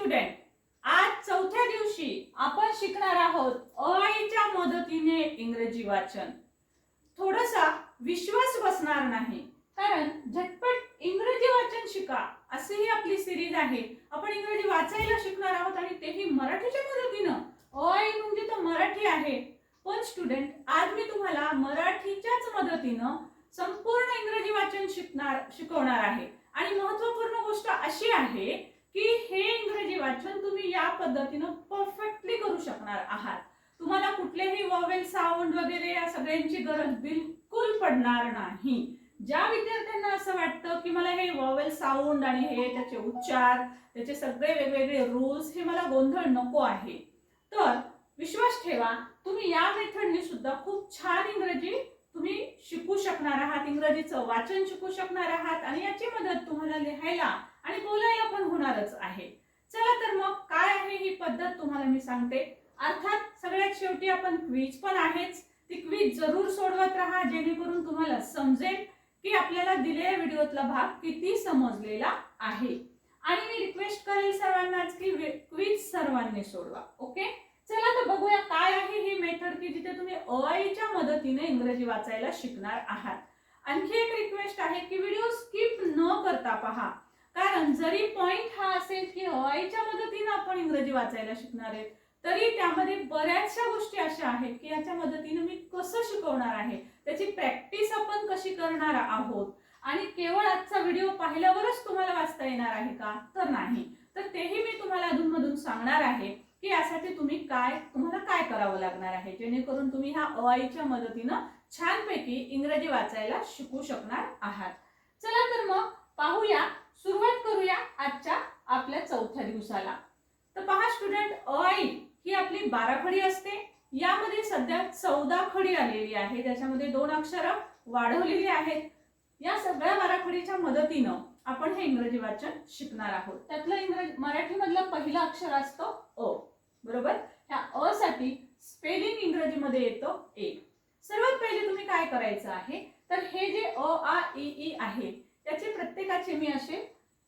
Student आज चौथ्या दिवशी आपण शिकणार आहोत अआईच्या मदतीने इंग्रजी वाचन. थोडासा विश्वास बसणार नाही कारण झटपट इंग्रजी वाचन शिका असेही ही आपली सिरीज आहे. आपण इंग्रजी वाचायला शिकणार आहोत आणि तेही मराठीच्या मदतीनं. अआई म्हणजे तर मराठी आहे. पण स्टुडंट आज मी तुम्हाला मराठीच्याच मदतीनं संपूर्ण इंग्रजी वाचन शिकणार शिकवणार आहे. आणि महत्त्वपूर्ण गोष्ट अशी आहे की हे इंग्रजी वाचन तुम्ही या पद्धतीनं परफेक्टली करू शकणार आहात. तुम्हाला कुठलेही वॉवेल साऊंड वगैरे या सगळ्यांची गरज बिलकुल पडणार नाही. ज्या विद्यार्थ्यांना असं वाटतं की मला हे वॉवेल साऊंड आणि हे त्याचे उच्चार त्याचे सगळे वेगवेगळे रूल्स हे मला गोंधळ नको आहे. तर विश्वास ठेवा तुम्ही या मेथडने सुद्धा खूप छान इंग्रजी तुम्ही शिकू शकणार आहात इंग्रजीचं वाचन शिकू शकणार आहात आणि याची मदत तुम्हाला लिहायला आणि बोलायला पण होणारच आहे. चला तर मग काय आहे ही पद्धत तुम्हाला मी सांगते. अर्थात सगळ्यात शेवटी आपण क्विज पण आहेच. ती क्विज जरूर सोडवत राहा जेणेकरून तुम्हाला समजेल की आपल्याला दिलेल्या व्हिडिओतला भाग किती समजलेला आहे. आणि मी रिक्वेस्ट करेल सर्वांनाच की क्विज सर्वांनी सोडवा ओके चला तर बघूया काय आहे ही मेथड की जिथे तुम्ही अआईच्या मदतीने इंग्रजी वाचायला शिकणार आहात. आणखी एक रिक्वेस्ट आहे की व्हिडिओ स्किप न करता पहा. कारण जरी पॉइंट हा असेल की हवाईच्या मदतीने आपण इंग्रजी वाचायला शिकणार आहे तरी त्यामध्ये बऱ्याचशा गोष्टी अशा आहेत की याच्या मदतीने मी कसं शिकवणार आहे त्याची प्रॅक्टिस आपण कशी करणार आहोत? आणि केवळ आजचा व्हिडिओ पाहिल्यावरच तुम्हाला वाचता येणार आहे का? तर नाही. तर तेही मी तुम्हाला अधूनमधून सांगणार आहे की यासाठी तुम्ही काय तुम्हाला काय करावं लागणार आहे जेणेकरून तुम्ही ह्या अवाईच्या मदतीनं छानपैकी इंग्रजी वाचायला शिकू शकणार आहात. चला तर मग पाहूया सुरुवात करूया आजच्या आपल्या चौथ्या दिवसाला. तर पहा स्टुडंट अआई ही आपली बारा खडी असते. यामध्ये सध्या चौदा खडी आलेली आहे त्याच्यामध्ये दोन अक्षरं वाढवलेली आहेत. या सगळ्या बारा खडीच्या मदतीनं आपण हे इंग्रजी वाचन शिकणार आहोत. त्यातलं इंग्रजी मराठीमधलं पहिलं अक्षर असतं अ. बरोबर? ह्या अ साठी स्पेलिंग इंग्रजीमध्ये येतो ए. सर्वात पहिले तुम्ही काय करायचं आहे? तर हे जे अ आ इ ई आहे प्रत्येकाचे मी असे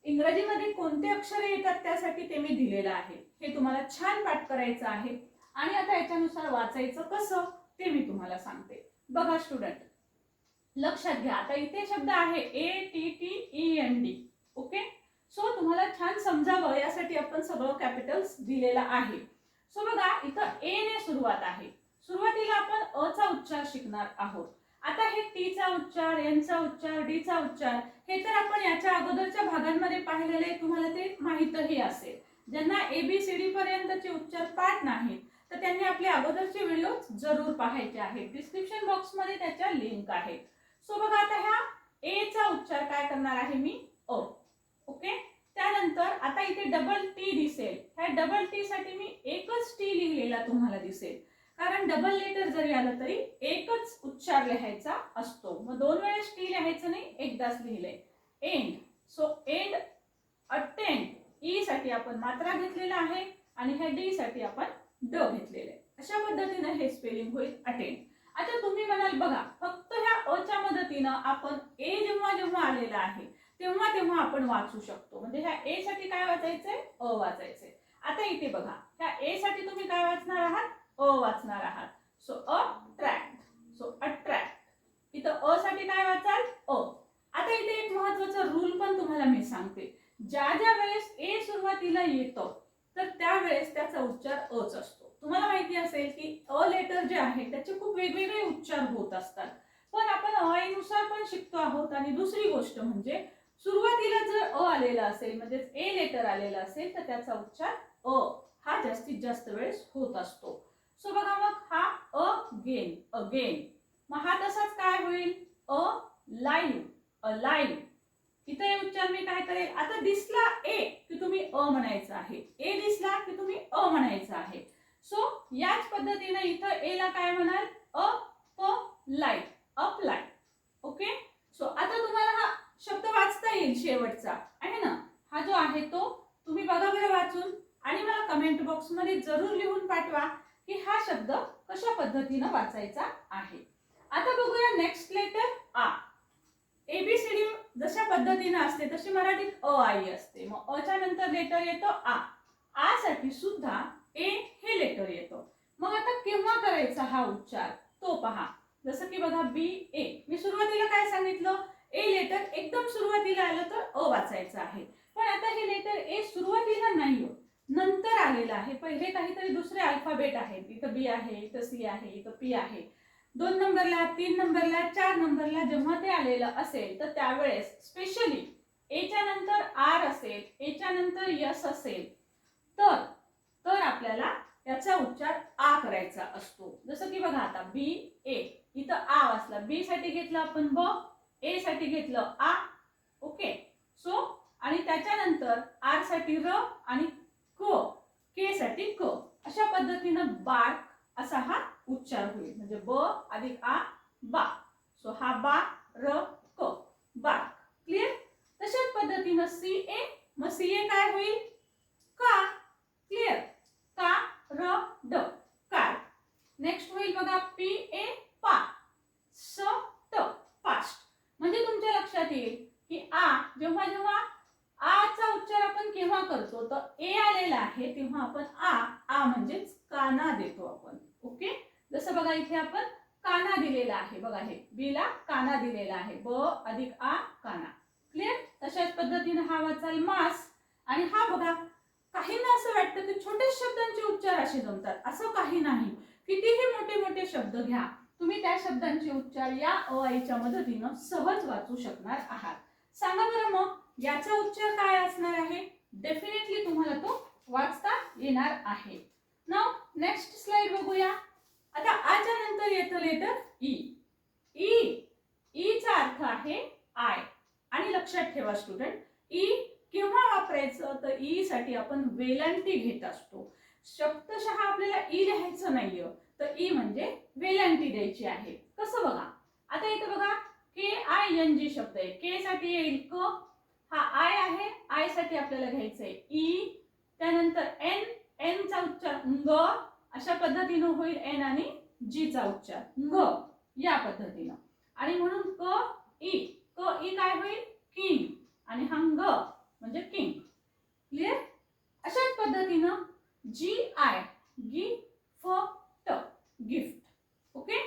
इंग्रजीमध्ये कोणते अक्षरे येतात त्यासाठी ते मी दिलेलं आहे. हे तुम्हाला छान पाठ करायचं आहे. आणि आता याच्यानुसार वाचायचं कसं ते मी तुम्हाला सांगते. बघा स्टुडंट लक्षात घ्या आता इथे शब्द आहे A T T E N D okay so तुम्हाला छान समजावं यासाठी आपण सगळं कॅपिटल्स दिलेलं आहे. सो बघा इथं ए ने सुरुवात आहे. सुरुवातीला आपण अ चा उच्चार शिकणार आहोत. आता हे टी चा उच्चार यांचा उच्चार डी चा उच्चार हे तर आपण याच्या अगोदरच्या भागांमध्ये पाहिलेले तुम्हाला ते माहीतही असेल. ज्यांना एबीसीडी पर्यंतचे उच्चार पाठ नाहीत तर त्यांनी आपले अगोदरचे व्हिडिओ जरूर पाहायचे आहेत. डिस्क्रिप्शन बॉक्समध्ये त्याच्या लिंक आहेत सो बघा आता ह्या ए चा उच्चार काय करणार आहे मी? अ ओके त्यानंतर आता इथे डबल टी दिसेल. ह्या डबल टी साठी मी एकच टी लिहिलेला तुम्हाला दिसेल. कारण डबल लेटर जरी आलं तरी एकच उच्चार लिहायचा असतो. मग दोन वेळेस टी लिहायचं नाही एकदाच लिहिलंय. And so end attend E साठी आपण मात्रा घेतलेला आहे आणि ह्या डी साठी आपण ड घेतलेलं आहे. अशा पद्धतीनं हे स्पेलिंग होईल अटेंड आता तुम्ही म्हणाल बघा फक्त ह्या अ च्या मदतीनं आपण ए जेव्हा जेव्हा आलेला आहे तेव्हा तेव्हा आपण वाचू शकतो. म्हणजे ह्या ए साठी काय वाचायचंय? अ वाचायचंय. आता इथे बघा ह्या ए साठी तुम्ही काय वाचणार आहात? अ वाचणार आहात. सो अट्रॅक्ट सो अट्रॅक्ट इथं अ साठी काय वाचाल अ. आता इथे एक महत्त्वाचा रूल पण तुम्हाला मी सांगते. ज्या ज्या वेळेस ए सुरुवातीला येतं तर त्यावेळेस त्याचा उच्चार अच असतो. तुम्हाला माहिती असेल की अ लेटर जे आहे त्याचे खूप वेगवेगळे उच्चार होत असतात. पण आपण अआईनुसार पण शिकतो आहोत. आणि दुसरी गोष्ट म्हणजे सुरुवातीला जर अ आलेला असेल म्हणजे ए लेटर आलेला असेल तर त्याचा उच्चार अ हा जास्तीत जास्त वेळेस होत असतो. सो बघा मग हा अगेन अगेन मग हा तसाच काय होईल? अ लाईन अ लाईन इथे हे उच्चार मी काय करेल आता दिसला ए की तुम्ही अ म्हणायचं आहे. ए दिसला की तुम्ही अ म्हणायचं आहे. सो याच पद्धतीने इथं ए ला काय म्हणाल? अ प light up light okay so आता तुम्हाला हा शब्द वाचता येईल शेवटचा. आहे ना? हा जो आहे तो तुम्ही बघा बरं वाचून. आणि मला कमेंट बॉक्समध्ये जरूर लिहून पाठवा. पद्धतीनं वाचायचा आहे. आता बघूया नेक्स्ट लेटर आ. एबीसीडी जशा पद्धतीनं असते तशी मराठीत अ आई असते. मग अ च्या नंतर लेटर येतो आ. आ साठी सुद्धा ए हे लेटर येतो. मग आता केव्हा करायचा हा उच्चार? तो पहा. जसं की बघा बी ए मी सुरुवातीला काय सांगितलं? ए लेटर एकदम सुरुवातीला आलं तर अ वाचायचं आहे. पण आता हे लेटर ए सुरुवातीला नाही होत. नंतर आलेलं आहे. पहिले काहीतरी दुसरे अल्फाबेट आहेत इथं बी आहे इथं सी आहे इथं पी आहे. दोन नंबरला तीन नंबरला चार नंबरला जेव्हा ते आलेलं असेल तर त्यावेळेस स्पेशली एच्या नंतर आर असेल एच्या नंतर यस असेल तर तर आपल्याला याचा उच्चार आ करायचा असतो. जसं की बघा आता बी ए इथं आ वाचला. बी साठी घेतलं आपण ब ए साठी घेतलं आ. ओके सो आणि त्याच्यानंतर आरसाठी र आणि क के साठी क. अशा पद्धतीनं बार्क असा हा उच्चार होईल. म्हणजे ब अधिक आ बा. सो हा बा र क. बार्क क्लिअर तशाच पद्धतीनं सी ए. मग सी ए काय होईल? का? क्लिअर का र ड. कार नेक्स्ट होईल बघा पी ए पा. स ट फास्ट म्हणजे तुमच्या लक्षात येईल की आ जेव्हा जेव्हा केव्हा करतो? तर ए आलेला आहे तेव्हा आपण आ आ म्हणजेच काना देतो आपण. ओके? जसं बघा इथे आपण काना दिलेला आहे. बघा हे बीला काना दिलेला आहे. ब अधिक आ काना. क्लिअर तशाच पद्धतीने हा वाचाल मास. आणि हा बघा काहींना असं वाटतं की छोट्या शब्दांचे उच्चार असे जमतात. असं काही नाही. कितीही मोठे मोठे शब्द घ्या तुम्ही त्या शब्दांचे उच्चार या अ आईच्या मदतीनं सहज वाचू शकणार आहात. सांगा बरं मग याचा उच्चार काय असणार आहे? डेफिनेटली तुम्हाला तो वाचता येणार आहे. नाव नेक्स्ट स्लाइड बघूया. आता आच्या नंतर येतं लेटर e. e, e ई ई ईचा अर्थ आहे आय आणि लक्षात ठेवा स्टुडंट ई केव्हा वापरायचं? तर ई साठी आपण वेलांटी घेत असतो. शब्दशः आपल्याला ई लिहायचं नाहीये. तर ई म्हणजे वेलांटी द्यायची आहे. कसं बघा? आता इथं बघा के आय एन जी शब्द आहे. के साठी येईल क हा आय आहे. आयसाठी आपल्याला घ्यायचं आहे e, ई त्यानंतर एन एन चा उच्चार ग अशा पद्धतीनं होईल एन आणि जी चा उच्चार ग या पद्धतीनं. आणि म्हणून क ई क ई काय होईल? किंग आणि हा ग म्हणजे किंग क्लिअर अशाच पद्धतीनं जी आय गी फ ट गिफ्ट ओके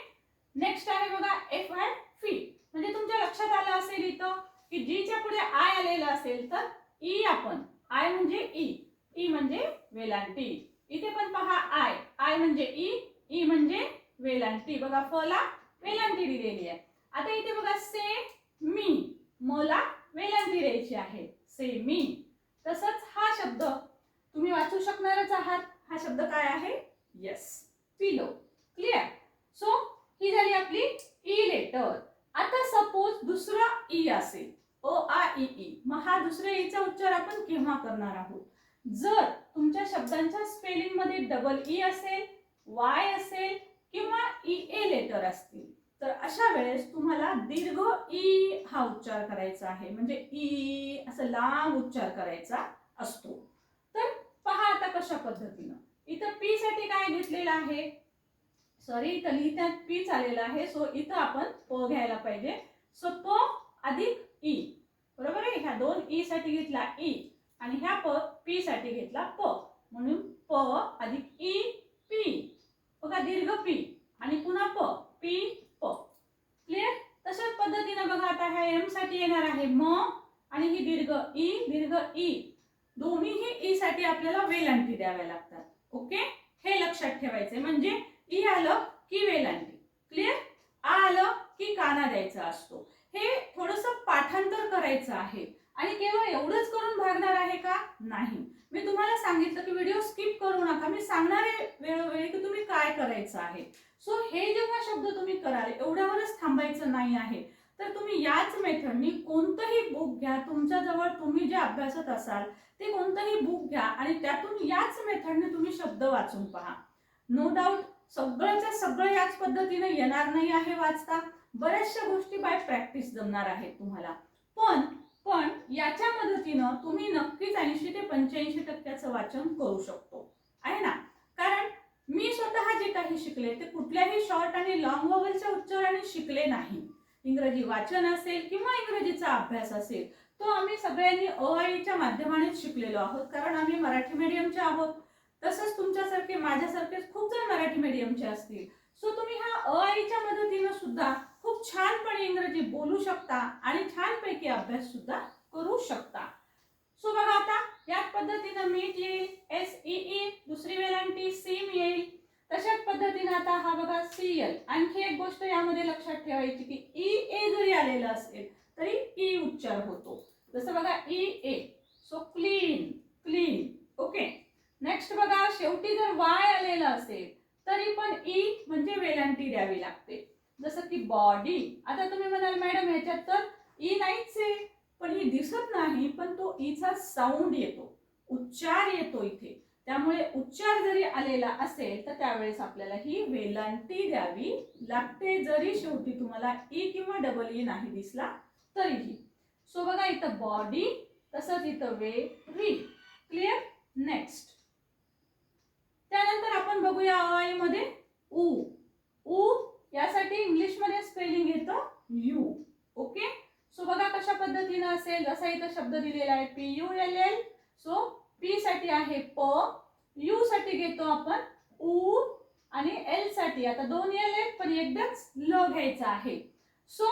नेक्स्ट आहे बघा एफ आय फी म्हणजे तुमच्या लक्षात आलं असेल इथं? की जीच्या पुढे आय आलेलं असेल तर ई आपण. आय म्हणजे ई. ई म्हणजे वेलांटी. इथे पण पहा आय. आय म्हणजे ई. ई म्हणजे वेलांटी. बघा फला वेलांटी दिलेली आहे. आता इथे बघा से मी. मला वेलांटी द्यायची आहे. से मी. तसंच हा शब्द तुम्ही वाचू शकणारच आहात. हा शब्द काय आहे? येस पिलो क्लिअर सो ही झाली आपली e ई लेटर आता सपोज दुसरा ई असेल. ओ आ ई ई. मग हा दुसऱ्या ईचा उच्चार आपण केव्हा करणार आहोत? जर तुमच्या शब्दांच्या स्पेलिंगमध्ये डबल ई e असेल वाय असेल किंवा ई ए लेटर असतील तर अशा वेळेस तुम्हाला दीर्घ ई हा उच्चार करायचा आहे. म्हणजे e, ई असं लांब उच्चार करायचा असतो. तर पहा आता कशा पद्धतीनं. इथं पी साठी काय घेतलेलं आहे? सॉरी इथं लिहित्यात पी चालेलं आहे. सो इथं आपण प घ्यायला पाहिजे. सो प अधिक ई बरोबर आहे? ह्या दोन ई साठी घेतला ई आणि ह्या प पी साठी घेतला प. म्हणून प अधिक e, ई पी बघा दीर्घ पी आणि पुन्हा प पी प. क्लिअर तशाच पद्धतीनं बघा आता ह्या एमसाठी येणार आहे म आणि ही दीर्घ ई दीर्घ ई दोन्हीही ई साठी आपल्याला वेलांटी द्याव्या लागतात. ओके? हे लक्षात ठेवायचे म्हणजे ई आलं की वेलांटी क्लिअर आ आलं की काना द्यायचा असतो. हे थोडस पाठांतर करायचं आहे. आणि केवळ एवढंच करून भागणार आहे का? नाही. मी तुम्हाला सांगितलं की व्हिडिओ स्किप करू नका. मी सांगणार आहे वेळोवेळी की तुम्ही काय करायचं आहे. सो हे जेव्हा शब्द तुम्ही कराल एवढ्यावरच थांबायचं नाही आहे. तर तुम्ही याच मेथडनी कोणतंही बुक घ्या. तुमच्या जवळ तुम्ही जे अभ्यासत असाल ते कोणतंही बुक घ्या आणि त्यातून याच मेथडने तुम्ही शब्द वाचून पहा. नो डाऊट सगळ्याच्या सगळं याच पद्धतीने येणार नाही आहे वाचता. बऱ्याचशा गोष्टी बाय प्रॅक्टिस जमणार आहेत तुम्हाला. पण पण याच्या मदतीनं तुम्ही नक्कीच ऐंशी ते पंच्याऐंशी टक्क्याचं वाचन करू शकतो. आहे ना? कारण मी स्वतः जे काही शिकले ते कुठल्याही शॉर्ट आणि लॉंग वॉवलच्या उच्चाराने शिकले नाही. इंग्रजी वाचन असेल किंवा इंग्रजीचा अभ्यास असेल तो आम्ही सगळ्यांनी अ आईच्या माध्यमानेच शिकलेलो आहोत. कारण आम्ही मराठी मीडियमचे आहोत. तसंच तुमच्यासारखे माझ्यासारखे खूप जण मराठी मीडियमचे असतील. सो तुम्ही ह्या अ आईच्या मदतीनं सुद्धा खूप छानपणे इंग्रजी बोलू शकता आणि छानपैकी अभ्यास सुद्धा करू शकता. सो बघा आता याच पद्धतीनं मीट येईल एस ई ई दुसरी वेलांटी सीम येईल. तशाच पद्धतीनं आता हा बघा सी एल आणखी एक गोष्ट यामध्ये लक्षात ठेवायची की ई ए जरी आलेलं असेल तरी ई उच्चार होतो. जसं बघा E A so clean clean okay next बघा शेवटी जर वाय आलेलं असेल तरी पण ई म्हणजे वेलांटी द्यावी लागते. जसं की बॉडी आता तुम्ही म्हणाल मॅडम ह्याच्यात तर ई नाहीच आहे. पण ही दिसत नाही पण तो e ईचा साऊंड येतो. उच्चार येतो इथे. त्यामुळे उच्चार जरी आलेला असेल तर त्यावेळेस आपल्याला ही वेलांटी द्यावी लागते. जरी शेवटी तुम्हाला ई किंवा डबल ई नाही दिसला तरीही. सो बघा इथं बॉडी तसंच इथं वे री क्लिअर नेक्स्ट त्यानंतर आपण बघूया अ आई मध्ये ऊ. ऊ यासाठी इंग्लिशमध्ये स्पेलिंग येतं यू ओके सो बघा कशा पद्धतीनं असेल. जसा इथं शब्द दिलेला आहे. P U L L so P साठी आहे प. यू साठी घेतो आपण ऊ आणि एलसाठी. आता दोन एल आहेत पण एकदाच ल घ्यायचा आहे. सो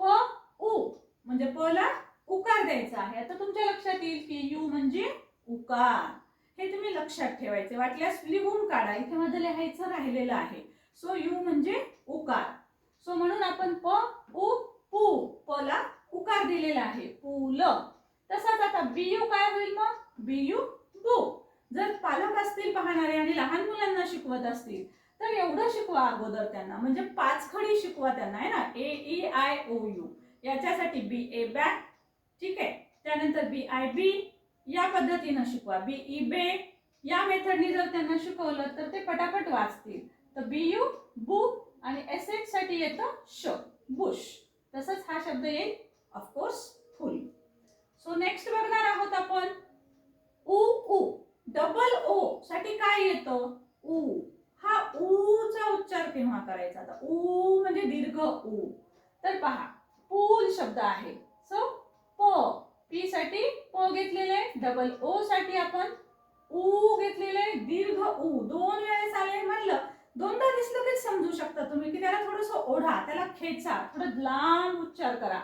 प ऊ म्हणजे प ला उकार द्यायचा आहे. आता तुमच्या लक्षात येईल की यू म्हणजे उकार. हे तुम्ही लक्षात ठेवायचे. वाटल्यास लिहून काढा. इथे माझं लिहायचं राहिलेलं आहे. सो यू म्हणजे उकार. सो म्हणून आपण प उ पू प ला उकार दिलेला आहे. पुल तसाच आता बीयू काय होईल मग? बीयू बू जर पालक असतील पाहणारे आणि लहान मुलांना शिकवत असतील तर एवढं शिकवा अगोदर त्यांना. म्हणजे पाच खडी शिकवा त्यांना आहे ना? A E I O U याच्यासाठी बी ए बॅक ठीक आहे? त्यानंतर बी आय बी या पद्धतीनं शिकवा. बी ई बे या मेथडनी जर त्यांना शिकवलं तर ते पटापट वाचतील. तर बी यू बू आणि एस एच साठी येतं श बुश. तसंच हा शब्द येईल ऑफकोर्स फुल. सो नेक्स्ट बघणार आहोत आपण. उ उ डबल ओ साठी काय येतं? उ हा ऊचा उच्चार केव्हा करायचा? आता ऊ म्हणजे दीर्घ ऊ. तर पहा पूल शब्द आहे. सो प. पी साठी प घेतलेले डबल ओ साठी आपण ऊ घेतलेले दीर्घ ऊ. दोन वेळेस आले म्हणलं दोनदा दिसलं की समजू शकता तुम्ही की त्याला थोडस ओढा त्याला खेचा थोडं लांब उच्चार करा.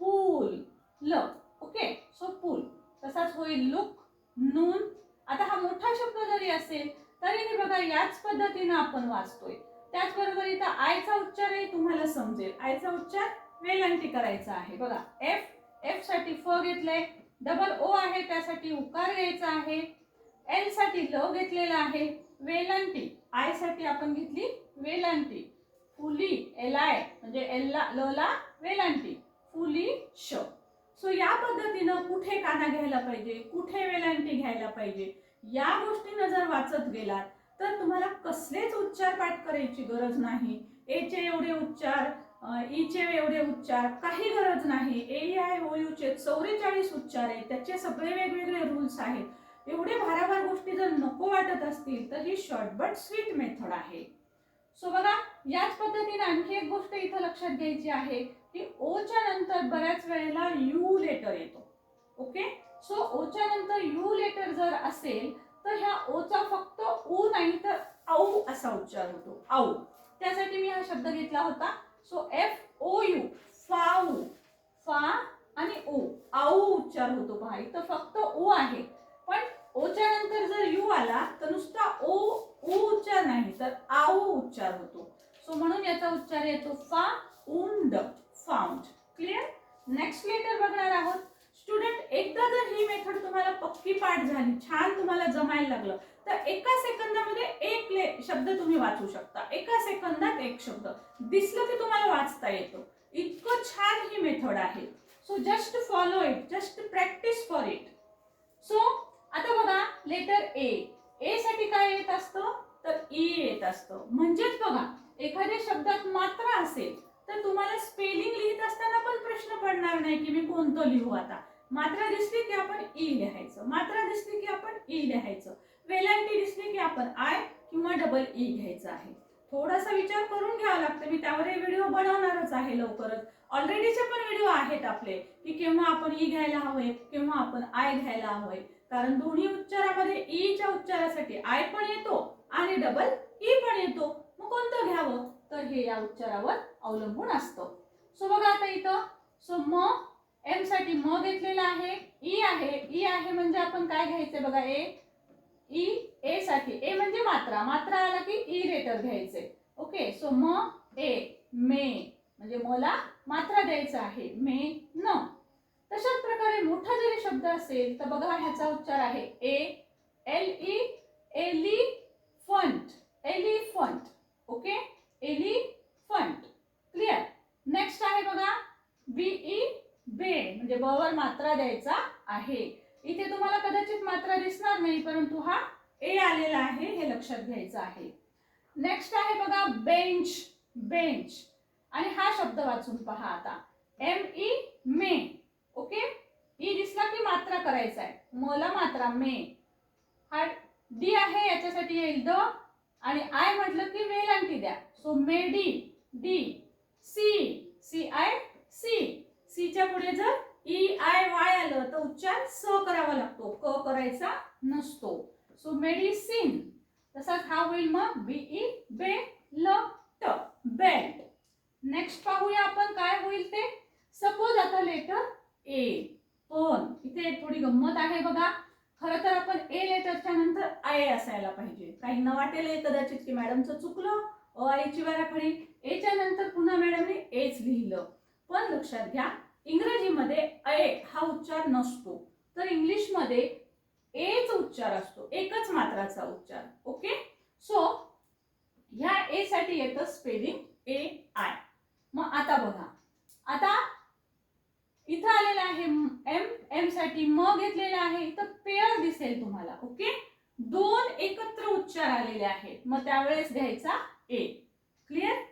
पूल ल ओके? सो पूल. तसाच होईल लुक नून. आता हा मोठा शब्द जरी असेल तरीही बघा याच पद्धतीनं आपण वाचतोय. त्याचबरोबर इथं आयचा उच्चारही तुम्हाला समजेल. आयचा उच्चार वेलांटी करायचा आहे. बघा एफ एफसाठी फ घेतलंय डबल ओ आहे त्यासाठी उकार घ्यायचा आहे. एलसाठी ल घेतलेला आहे. वेलांटी. आयसाठी आपण घेतली वेलांटी. फुली एल आय म्हणजे एल्ला लला वेलांटी. फुली श. सो या पद्धतीनं कुठे काना घ्यायला पाहिजे? कुठे वेलांटी घ्यायला पाहिजे? या गोष्टीनं जर वाचत गेलात तर तुम्हाला कसलेच उच्चार पाठ करायची गरज नाही. एचे एवढे उच्चार ईचे e एवढे उच्चार काही गरज नाही. ए आय ओ यूचे चौवेचाळीस उच्चार आहेत. त्याचे सगळे वेगवेगळे रूल्स आहेत. एवढे भाराभार गोष्टी जर नको वाटत असतील तर ही शॉर्ट बट स्वीट मेथड आहे. सो बघा याच पद्धतीने आणखी एक गोष्ट इथं लक्षात घ्यायची आहे की ओच्या नंतर बऱ्याच वेळेला यू लेटर येतो. ओके सो ओच्या नंतर यू लेटर जर असेल तर ह्या ओचा फक्त ऊ नाही तर औ असा उच्चार होतो. औ त्यासाठी मी हा शब्द घेतला होता. सो एफ ओ यू फाऊ. फा आणि ओ आऊ उच्चार होतो पहा इथं फक्त ओ आहे. ओच्या नंतर जर यू आला तर नुसता ओ ऊ उच्चार नाही तर आओ उच्चार होतो. सो म्हणून याचा उच्चार येतो found found. Clear next letter बघणार आहोत. स्टुडंट एकदा जर ही मेथड तुम्हाला पक्की पाठ झाली छान तुम्हाला जमायला लागलं तर एका सेकंदामध्ये एक ले शब्द तुम्ही वाचू शकता. एका सेकंदात एक शब्द. दिसलं की तुम्हाला वाचता येतो. इतकं छान ही मेथड आहे. So just follow it just practice for it so आता बघा लेटर ए ए साठी काय येत असतं? तर ई येत असतं. म्हणजेच बघा एखाद्या शब्दात मात्रा असेल तर तुम्हाला स्पेलिंग लिहित असताना पण प्रश्न पडणार नाही की मी कोणतं लिहू आता. मात्रा दिसली की आपण ई लिहायचं. मात्रा दिसली की आपण ई लिहायचं. वेलांटी दिसली की आपण आय किंवा डबल ई घ्यायचं आहे. थोडासा विचार करून घ्यावा लागतं. मी त्यावर व्हिडिओ बनवणारच आहे लवकरच. ऑलरेडीचे पण व्हिडिओ आहेत आपले की केव्हा आपण ई घ्यायला हवंय केव्हा आपण आय घ्यायला हवंय कारण दोन्ही उच्चारामध्ये e ईच्या उच्चारासाठी आय पण येतो आणि डबल ई e पण येतो. मग कोणतं घ्यावं? तर हे या उच्चारावर अवलंबून असतं. सो बघा आता इथं सो म एमसाठी म घेतलेला आहे ई आहे. ई आहे म्हणजे आपण काय घ्यायचंय बघा? ए ई ए साठी. ए म्हणजे मात्रा. मात्रा आला की ई लेटर घ्यायचे ओके सो म ए मे. म्हणजे मला मात्रा द्यायचं आहे. मे न. तशाच प्रकारे मोठा जरी शब्द असेल तर बघा ह्याचा उच्चार आहे. E L E elephant elephant. Okay? Elephant. Clear next आहे बघा बी ई बे. म्हणजे ब वर मात्रा द्यायचा आहे. इथे तुम्हाला कदाचित मात्रा दिसणार नाही परंतु हा ए आलेला आहे हे लक्षात घ्यायचं आहे. नेक्स्ट आहे बघा बेंच बेंच आणि हा शब्द वाचून पहा आता. M E me okay? E दिसला की मात्रा करायचा आहे. मला मात्रा मे. हा डी आहे याच्यासाठी येईल द. आणि आय म्हटलं की वेल आणखी द्या. So may D D. C C I C सीच्या पुढे जर ई आय वाय आलं तर उच्चार स करावा लागतो. क करायचा नसतो. सो मेडिसिन तसाच हा होईल मग बी ई बे ल ट बेल्ट. नेक्स्ट पाहूया आपण काय होईल ते. सपोज आता लेटर ए पण इथे थोडी गंमत आहे बघा. खरं तर आपण ए लेटरच्या नंतर आय असायला पाहिजे. काहींना वाटेल कदाचित की मॅडमचं चुकलं अ आईची वाराखडी एच्या नंतर पुन्हा मॅडमने एच लिहिलं. पण लक्षात घ्या इंग्रजीमध्ये ए हा उच्चार नसतो. तर इंग्लिशमध्ये एच उच्चार असतो. एकच मात्राचा उच्चार. ओके? सो ह्या ए साठी येतं स्पेलिंग ए आय मग आता बघा. आता इथं आलेलं आहे एम एमसाठी म घेतलेलं आहे इथं पेअर दिसेल तुम्हाला ओके? दोन एकत्र उच्चार आलेले आहेत मग त्यावेळेस घ्यायचा ए क्लिअर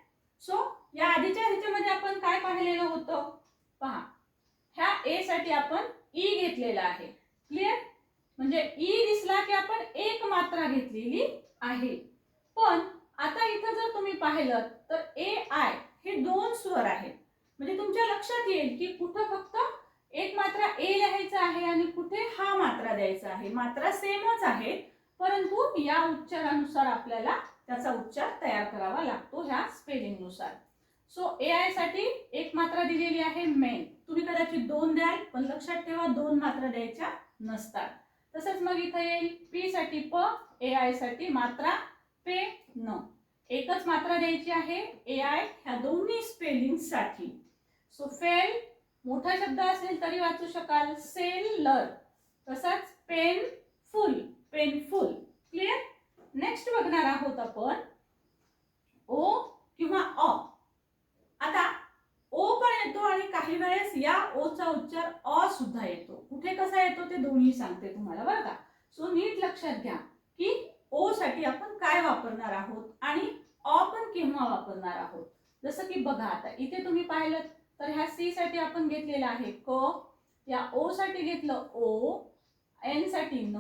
सो या आधीच्या ह्याच्यामध्ये आपण काय पाहिलेलं होतं? पहा ह्या ए साठी आपण ई घेतलेला आहे. क्लिअर म्हणजे ई दिसला की आपण एक मात्रा घेतलेली आहे. पण आता इथं जर तुम्ही पाहिलं तर ए आय हे दोन स्वर आहेत. म्हणजे तुमच्या लक्षात येईल की कुठं फक्त एक मात्रा ए लिहायचा आहे आणि कुठे हा मात्रा द्यायचा आहे. मात्रा सेमच आहे परंतु या उच्चारानुसार आपल्याला त्याचा उच्चार तयार करावा लागतो ह्या स्पेलिंगनुसार. सो ए आयसाठी एक मात्रा दिलेली आहे मेन तुम्ही कदाचित दोन द्याल पण लक्षात ठेवा दोन मात्रा द्यायच्या नसतात. तसंच मग इथं येईल पी साठी प ए आयसाठी मात्रा पे न. एकच मात्रा द्यायची आहे ए आय ह्या दोन्ही स्पेलिंगसाठी. सो फेल मोठा शब्द असेल तरी वाचू शकाल. सेलर तसाच pain full painful. Clear next बघणार आहोत आपण. ओ किंवा अ. आता ओ पण येतो आणि काही वेळेस या ओचा उच्चार अ सुद्धा येतो. कुठे कसा येतो ते दोन्ही सांगते तुम्हाला बरं का? सो नीट लक्षात घ्या की ओ साठी आपण काय वापरणार आहोत आणि अ पण केव्हा वापरणार आहोत. जसं की बघा आता इथे तुम्ही पाहिलं तर ह्या सी साठी आपण घेतलेला आहे क. या ओ साठी घेतलं ओ एनसाठी न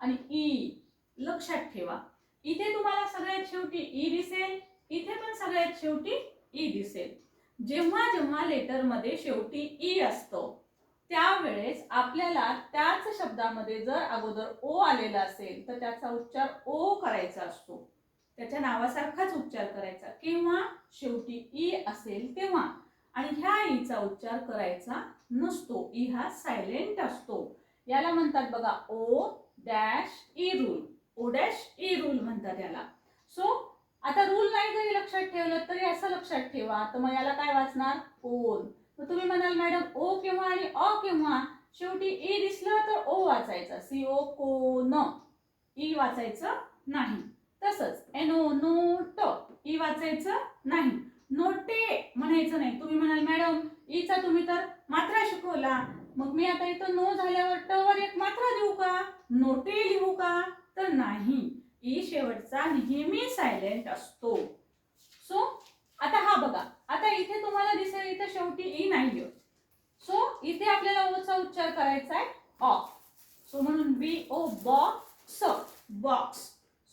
आणि ई लक्षात ठेवा. इथे तुम्हाला सगळ्यात शेवटी ई दिसेल इथे पण सगळ्यात शेवटी ई दिसेल. जेव्हा जेव्हा लेटरमध्ये शेवटी ई असतो त्यावेळेस आपल्याला त्याच शब्दामध्ये जर अगोदर ओ आलेला असेल तर त्याचा उच्चार ओ करायचा असतो. त्याच्या नावासारखाच उच्चार करायचा. किंवा शेवटी ई असेल तेव्हा. आणि ह्या ईचा उच्चार करायचा नसतो. ई हा सायलेंट असतो. याला म्हणतात बघा O dash E rule. O dash E rule म्हणतात याला. सो आता रूल नाही जरी लक्षात ठेवलं तरी असं लक्षात ठेवा. तर मग याला काय वाचणार? ओन. मग तुम्ही म्हणाल मॅडम ओ केव्हा आणि अ केव्हा शेवटी ए दिसलं तर ओ वाचायचा. सी ओ को न. ई वाचायचं नाही. तसंच एन ओ नो ट. ई वाचायचं नाही. नोटे म्हणायचं नाही. तुम्ही म्हणाल मॅडम इचा तुम्ही तर मात्रा शिकवला. मग मी आता इथं नो झाल्यावर टवर एक मात्रा देऊ का? नोटे लिहू का? तर नाही. ई शेवटचा नेहमी सायलेंट असतो. सो आता हा बघा. आता इथे तुम्हाला दिसेल इथे शेवटी ई नाहीये. सो इथे आपल्याला ओचा उच्चार करायचा आहे ऑ सो म्हणून B O box box.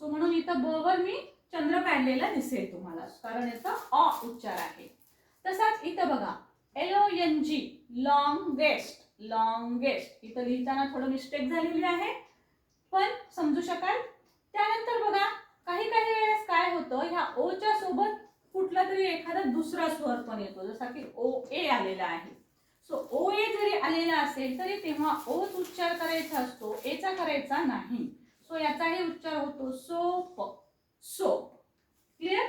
So म्हणून इथं ब वर मी चंद्र काढलेला दिसेल तुम्हाला. कारण याचा अ उच्चार आहे. तसाच इथं बघा. L O N G longest longest इथं लिहिताना थोडं मिस्टेक झालेली आहे. पण समजू शकाल? त्यानंतर बघा काही काही वेळेस काय होतं ह्या ओच्या सोबत कुठला तरी एखादा दुसरा स्वर पण येतो. जसा की ओ ए आलेला आहे. सो ओ ए जरी आलेला असेल तरी तेव्हा ओच उच्चार करायचा असतो एचा करायचा नाही. सो याचाही उच्चार होतो सोप. सोप क्लिअर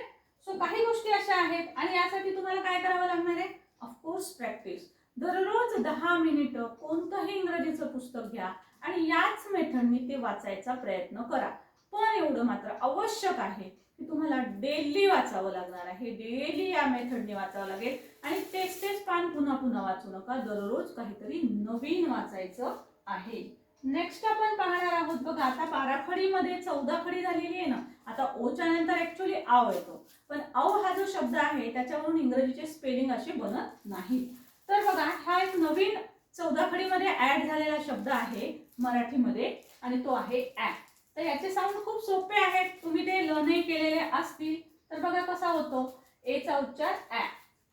सो काही गोष्टी अशा आहेत आणि यासाठी तुम्हाला काय करावं लागणार आहे? ऑफकोर्स प्रॅक्टिस दररोज दहा मिनिटं कोणतंही इंग्रजीचं पुस्तक घ्या आणि याच मेथडनी ते वाचायचा प्रयत्न करा. पण एवढं मात्र आवश्यक आहे की तुम्हाला डेली वाचावं लागणार आहे. डेली या मेथडने वाचावं लागेल. आणि तेच तेच पान पुन्हा पुन्हा वाचू नका. दररोज काहीतरी नवीन वाचायचं आहे. नेक्स्ट आपण पाहणार आहोत बघा आता बाराखडीमध्ये चौदा खडी झालेली आहे ना आता ओच्या नंतर ऍक्च्युली आव येतो. पण औ हा जो शब्द आहे त्याच्यावरून इंग्रजीचे स्पेलिंग असे बनत नाही. तर बघा हा एक नवीन चौदा खडीमध्ये ऍड झालेला शब्द आहे मराठीमध्ये आणि तो आहे ॲप तर याचे साऊंड खूप सोपे आहेत. तुम्ही ते लर्नही केलेले असतील. तर बघा कसा होतो. एचा उच्चार ॲ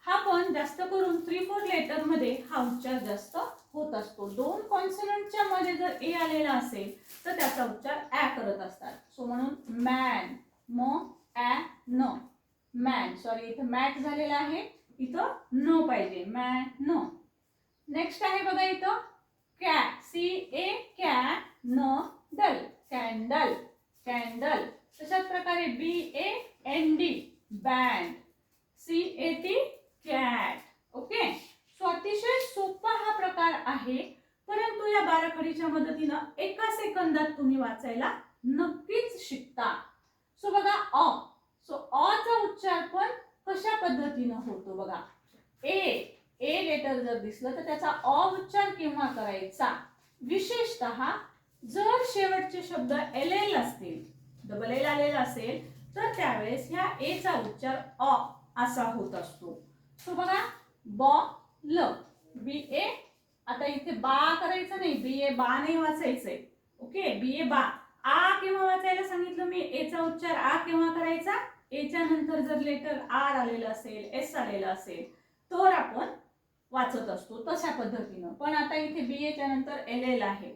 हा पण जास्त करून थ्री फोर लेटरमध्ये हा उच्चार जास्त होत असतो. दोन कॉन्सनंटच्या मध्ये जर ए आलेला असेल तर त्याचा उच्चार ॲ करत असतात. सो म्हणून मॅन म ॲ न. मॅन सॉरी इथं मॅट झालेला आहे. इथं न पाहिजे. मॅन न. नेक्स्ट आहे बघा इथं. कॅ सी ए कॅ न डल कॅन्डल कॅन्डल तशाच प्रकारे B A N D band C A T cat okay so अतिशय आहे. परंतु या बाराखडीच्या मदतीनं एका सेकंदात तुम्ही वाचायला नक्कीच शिकता. सो बघा अ. सो अ चा उच्चार पण कशा पद्धतीनं होतो बघा. ए. ए लेटर जर दिसलं तर त्याचा अ उच्चार केव्हा करायचा? विशेषतः जर शेवटचे शब्द एल एल असतील डबल एल आलेला असेल तर त्यावेळेस ह्या ए चा उच्चार अ असा होत असतो. सो बघा ब ल बी ए आता इथे बा करायचं नाही बी ए बा नाही वाचायचंय. ओके? बी ए बा. आ केव्हा वाचायला सांगितलं मी? एचा उच्चार आ केव्हा करायचा? एच्या नंतर जर लेटर आर आलेलं असेल एस आलेलं असेल तर आपण वाचत असतो तशा पद्धतीनं. पण आता इथे बी एच्या नंतर एल एल आहे.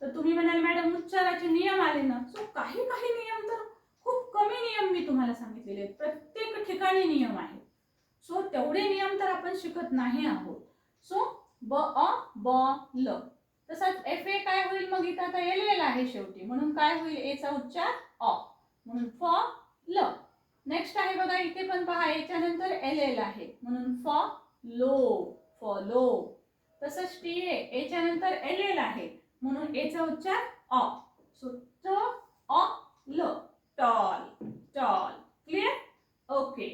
तर तुम्ही म्हणाल मॅडम उच्चाराचे नियम आले ना? सो काही काही नियम तर खूप कमी नियम मी तुम्हाला सांगितलेले आहेत. प्रत्येक ठिकाणी नियम आहेत. सो तेवढे नियम तर आपण शिकत नाही आहोत. सो ब अ ब ल. तसंच एफ ए काय होईल मग? इथं आता एल एल आहे शेवटी. म्हणून काय होईल? एचा उच्चार अ. म्हणून फ ल. नेक्स्ट आहे बघा इथे पण पहा याच्या नंतर एल एल आहे. म्हणून फ लो. फॉलो तसंच टी ए एच्या नंतर एल एल आहे. म्हणून एचा उच्चार अ. सो ट अ ल. Tall. Tall. Clear okay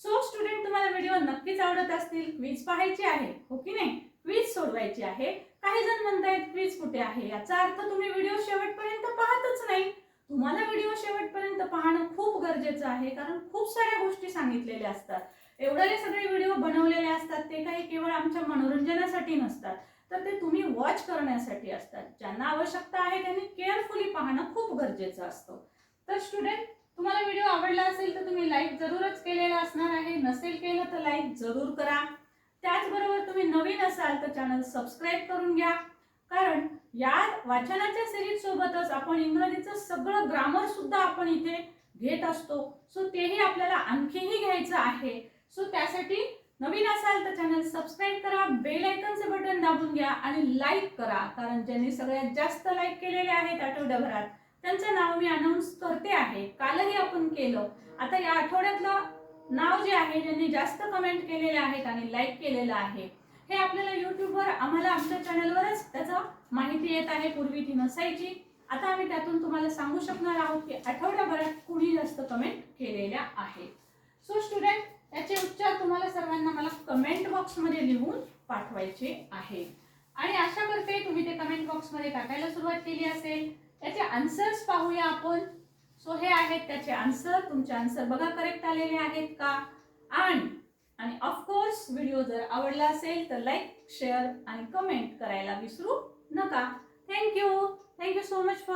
so student तुम्हाला व्हिडिओ नक्कीच आवडत असतील. क्विज पाहायची आहे. हो की नाही? वीज सोडवायची आहे. काही जण म्हणतायत वीज कुठे आहे? याचा अर्थ तुम्ही व्हिडिओ शेवटपर्यंत पाहतच नाही. तुम्हाला व्हिडिओ शेवटपर्यंत पाहणं खूप गरजेचं आहे कारण खूप साऱ्या गोष्टी सांगितलेल्या असतात. एवढे सगळे व्हिडिओ बनवलेले असतात ते काही केवळ आमच्या मनोरंजनासाठी नसतात. तर ते तुम्ही वॉच करण्यासाठी असतात. ज्यांना आवश्यकता आहे त्यांनी केअरफुली पाहणं खूप गरजेचं असतं. तर स्टुडंट तुम्हाला व्हिडिओ आवडला असेल तर तुम्ही लाईक जरूरच केलेला असणार आहे. नसेल केलं तर लाईक जरूर करा. त्याचबरोबर तुम्ही नवीन असाल तर चॅनल सबस्क्राईब करून घ्या. कारण या वाचनाच्या सिरीज सोबतच आपण इंग्रजीचं सगळं ग्रामर सुद्धा आपण इथे घेत असतो. सो तेही आपल्याला आणखीही घ्यायचं आहे. सो त्यासाठी नवीन असाल तर चॅनल सबस्क्राईब करा बेल आयकनचे बटन दाबून घ्या आणि लाईक करा. कारण ज्यांनी सगळ्यात जास्त लाईक केलेले आहेत आठवड्याभरात त्यांचं नाव मी अनाऊन्स करते आहे. कालही आपण केलं. आता या आठवड्यातलं नाव जे आहे ज्यांनी जास्त कमेंट केलेले आहेत आणि लाईक केलेलं आहे हे आपल्याला युट्यूबवर आम्हाला आमच्या चॅनलवरच त्याचा माहिती येत आहे. पूर्वी ती नसायची. आता आम्ही त्यातून तुम्हाला सांगू शकणार आहोत की आठवड्याभरात कुणी जास्त कमेंट केलेल्या आहेत. सो स्टुडंट त्याचे उच्चार तुम्हाला सर्वांना मला कमेंट बॉक्समध्ये लिहून पाठवायचे आहे. आणि आशा करते तुम्ही ते कमेंट बॉक्समध्ये टाकायला सुरुवात केली असेल. त्याचे आन्सर्स पाहूया आपण. सो हे आहेत त्याचे आन्सर तुमचे आन्सर बघा करेक्ट आलेले आहेत का? आणि आणि ऑफकोर्स व्हिडिओ जर आवडला असेल तर लाईक शेअर आणि कमेंट करायला विसरू नका. Thank you thank you so much for